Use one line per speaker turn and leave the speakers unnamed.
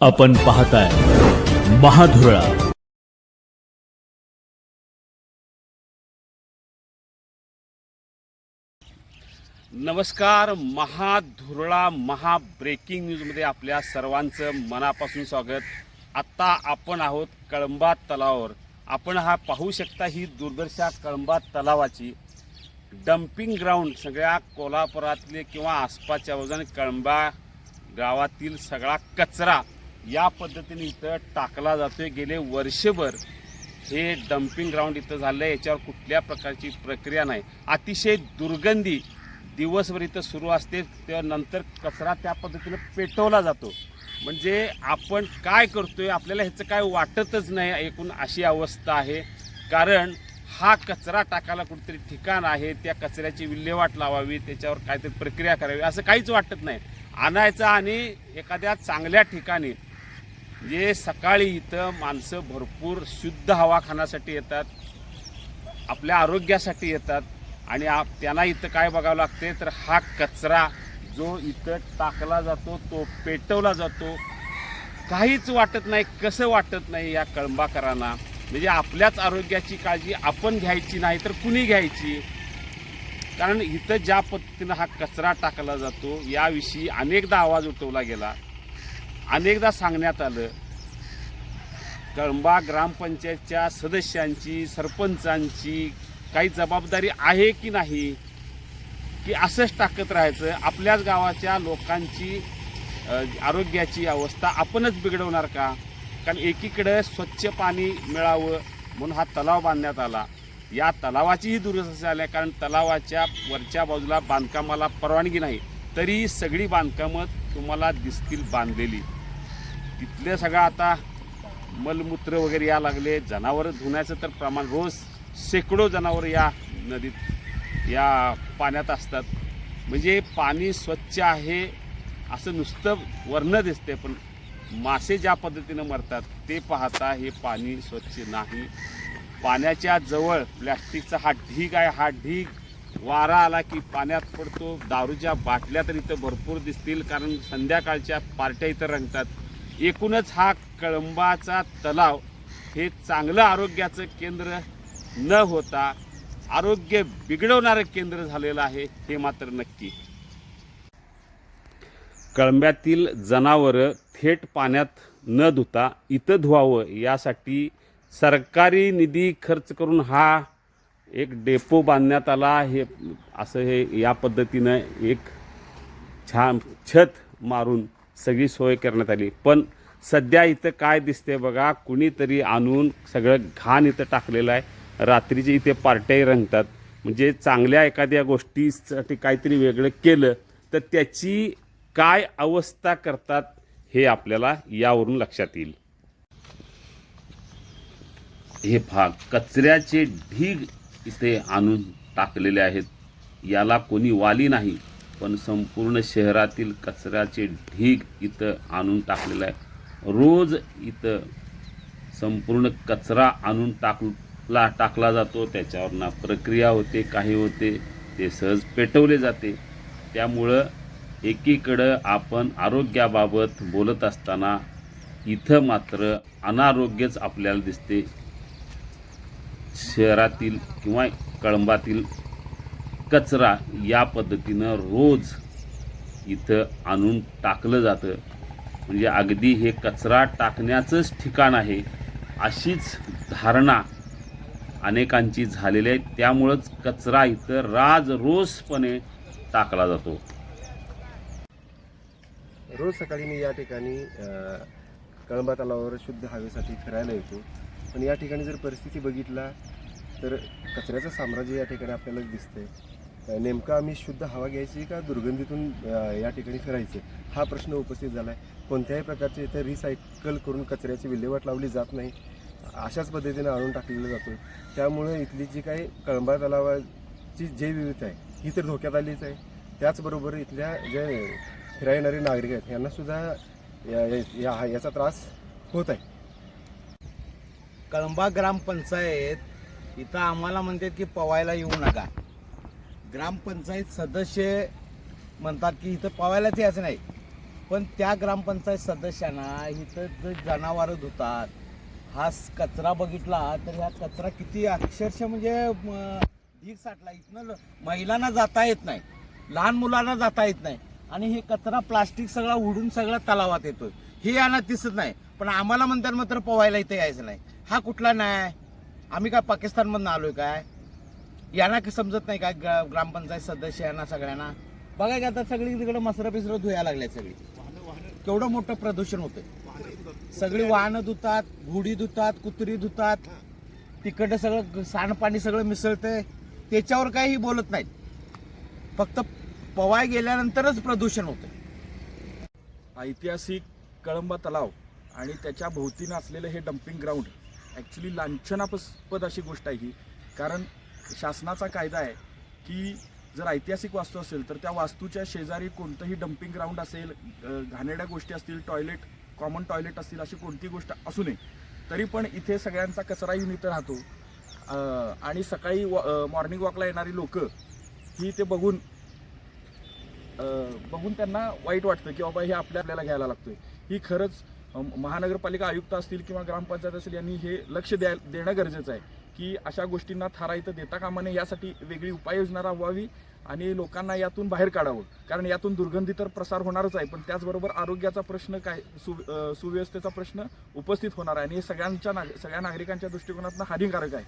आपण पाहताय महाधुरळा.
नमस्कार महाधुरळा महा ब्रेकिंग न्यूजमध्ये आपल्या सर्वांचं मनापासून स्वागत. आत्ता आपण आहोत कळंबा तलावावर. आपण हा पाहू शकता ही दुर्दशा कळंबा तलावाची डम्पिंग ग्राउंड सगळ्या कोल्हापुरातले किंवा आसपासच्या बाजूने कळंबा गावातील सगळा कचरा या पद्धतीने इथं टाकला जातो आहे गेले वर्षभर हे डम्पिंग ग्राउंड इथं झालं आहे याच्यावर कुठल्या प्रकारची प्रक्रिया नाही. अतिशय दुर्गंधी दिवसभर इथं सुरू असते. त्यानंतर कचरा त्या पद्धतीनं पेटवला जातो. म्हणजे आपण काय करतोय? आपल्याला ह्याचं काय वाटतच नाही एकूण अशी अवस्था आहे. कारण हा कचरा टाकायला कुठेतरी ठिकाण आहे. त्या कचऱ्याची विल्हेवाट लावावी. त्याच्यावर काहीतरी प्रक्रिया करावी. असं काहीच वाटत नाही. आणायचं आणि एखाद्या चांगल्या ठिकाणी जे सकाळी इथं माणसं भरपूर शुद्ध हवा खाण्यासाठी येतात आपल्या आरोग्यासाठी येतात आणि आप त्यांना इथं काय बघावं लागते तर हा कचरा जो इथं टाकला जातो तो पेटवला जातो. काहीच वाटत नाही कसं वाटत नाही या कळंबाकरांना. म्हणजे आपल्याच आरोग्याची काळजी आपण घ्यायची नाही तर कुणी घ्यायची? कारण इथं ज्या पद्धतीनं हा कचरा टाकला जातो याविषयी अनेकदा आवाज उठवला गेला. अनेकदा सांगण्यात आलं कळंबा ग्रामपंचायतच्या सदस्यांची सरपंचांची काही जबाबदारी आहे की नाही की असंच टाकत राहायचं आपल्याच गावाच्या लोकांची आरोग्याची अवस्था आपणच बिघडवणार का? कारण एकीकडं स्वच्छ पाणी मिळावं म्हणून हा तलाव बांधण्यात आला. या तलावाचीही दुरुस्ती आली आहे कारण तलावाच्या वरच्या बाजूला बांधकामाला परवानगी नाही. तरी सगळी बांधकामं तुम्हाला दिसतील बांधलेली. तिथलं सगळं आता मलमूत्र वगैरे या लागले. जनावरं धुण्याचं तर प्रमाण रोज शेकडो जनावर या नदीत या पाण्यात असतात. म्हणजे पाणी स्वच्छ आहे असं नुसतं वर्ण दिसते पण मासे ज्या पद्धतीनं मरतात ते पाहता हे पाणी स्वच्छ नाही. पाण्याच्या जवळ प्लॅस्टिकचा हा ढीग आहे हा ढीग वारा आला की पाण्यात पडतो. दारूच्या बाटल्या तर इथं भरपूर दिसतील कारण संध्याकाळच्या पार्ट्या इथं रंगतात. एकूणच हा कळंबाचा तलाव हे चांगलं आरोग्याचं केंद्र न होता आरोग्य बिघडवणारं केंद्र झालेलं आहे हे मात्र नक्की. कळंब्यातील जनावरं थेट पाण्यात न धुता इथं धुवावं यासाठी सरकारी निधी खर्च करून हा एक डेपो बांधण्यात आला हे असं हे या पद्धतीनं एक छान छत मारून सगळी सोय करण्यात आली. पण सध्या इथं काय दिसते बघा कुणीतरी आणून सगळं घाण इथं टाकलेलं आहे. रात्रीचे इथे पार्ट्याही रंगतात. म्हणजे चांगल्या एखाद्या गोष्टीसाठी काहीतरी वेगळं केलं तर त्याची काय अवस्था करतात हे आपल्याला यावरून लक्षात येईल. हे भाग कचऱ्याचे ढीग इथे आणून टाकलेले आहेत. याला कोणी वाली नाही. पण संपूर्ण शहरातील कचऱ्याचे ढीग इथं आणून टाकलेलं आहे. रोज इथं संपूर्ण कचरा आणून टाकला टाकला जातो. त्याच्यावर ना प्रक्रिया होते काही होते ते सहज पेटवले जाते. त्यामुळं एकीकडं आपण आरोग्याबाबत बोलत असताना इथं मात्र अनारोग्यच आपल्याला दिसते. शहरातील किंवा कळंबातील कचरा या पद्धतीनं रोज इथं आणून टाकलं जातं. म्हणजे अगदी हे कचरा टाकण्याचंच ठिकाण आहे अशीच धारणा अनेकांची झालेली आहे. त्यामुळंच कचरा इथं राज रोजपणे टाकला जातो.
रोज सकाळी मी या ठिकाणी कळंबा तलावावर शुद्ध हवेसाठी फिरायला येतो. पण या ठिकाणी जर परिस्थिती बघितला तर कचऱ्याचं साम्राज्य या ठिकाणी आपल्याला दिसतंय. नेमकं आम्ही शुद्ध हवा घ्यायची का दुर्गंधीतून या ठिकाणी फिरायचे? हा प्रश्न उपस्थित झाला आहे कोणत्याही प्रकारचे इथं रिसायकल करून कचऱ्याची विल्हेवाट लावली जात नाही. अशाच पद्धतीने आणून टाकलेलं जातो त्यामुळे इथली जी काही कळंबा तलावाची जे विविधता आहे ही तर धोक्यात आलीच आहे. त्याचबरोबर इथल्या जे फिरायणारे येणारे नागरिक आहेत यांना सुद्धा या, या, याचा त्रास होत आहे.
कळंबा ग्रामपंचायत इथं आम्हाला म्हणतात की पवायला येऊ नका. ग्रामपंचायत सदस्य म्हणतात की इथं पवायलाच यायचं नाही. पण त्या ग्रामपंचायत सदस्यांना इथं जे जनावरं धुतात हा कचरा बघितला तर ह्या कचरा किती अक्षरशः म्हणजे म, साठला. इथनं महिलांना जाता येत नाही लहान मुलांना जाता येत नाही. आणि हे कचरा प्लास्टिक सगळा उडून सगळा तलावात येतोय. हे यांना दिसत नाही. पण आम्हाला म्हणतात मात्र पोवायला इथे यायचं नाही. हा कुठला नाही आम्ही काय पाकिस्तानमधून आलोय काय? यांना समजत नाही काय ग्रा- ग्रामपंचायत सदस्य यांना सगळ्यांना? बघा की आता सगळी तिकडे मसरं पिसरं धुया लागल्या सगळी. केवढं मोठं प्रदूषण होतंय. सगळी वाहनं धुतात घोडी धुतात कुत्री धुतात. तिकडं सगळं सांडपाणी सगळं मिसळतंय. त्याच्यावर काही बोलत नाहीत. फक्त पवाय गेल्यानंतरच प्रदूषण होतं
ऐतिहासिक कळंबा तलाव आणि त्याच्या भोवतीनं असलेलं हे डम्पिंग ग्राउंड ॲक्च्युली लांछनास्पद अशी गोष्ट आहे ही. कारण शासनाचा कायदा आहे की जर ऐतिहासिक वास्तू असेल तर त्या वास्तूच्या शेजारी कोणतंही डम्पिंग ग्राउंड असेल घाणेड्या घाणेरड्या गोष्टी असतील टॉयलेट कॉमन टॉयलेट असतील अशी कोणती गोष्ट असू नये. तरी पण इथे सगळ्यांचा कचरा येऊन इथं राहतो. आणि सकाळी मॉर्निंग वॉकला येणारी लोकं ही ते बघून बघून त्यांना वाईट वाटतं की बाबा हे आपल्या आपल्याला घ्यायला लागतोय. ही खरंच महानगरपालिका आयुक्त असतील किंवा ग्रामपंचायत असेल यांनी हे लक्ष द्या देणं गरजेचं आहे की अशा गोष्टींना थारा इथं देता कामा नये यासाठी वेगळी उपाययोजना राबवावी आणि लोकांना यातून बाहेर काढावं. कारण यातून दुर्गंधी तर प्रसार होणारच आहे पण त्याचबरोबर आरोग्याचा प्रश्न काय सु सुव्यवस्थेचा प्रश्न उपस्थित होणार आहे आणि हे सगळ्यांच्या नाग सगळ्या नागरिकांच्या दृष्टिकोनातून हानिकारक आहे.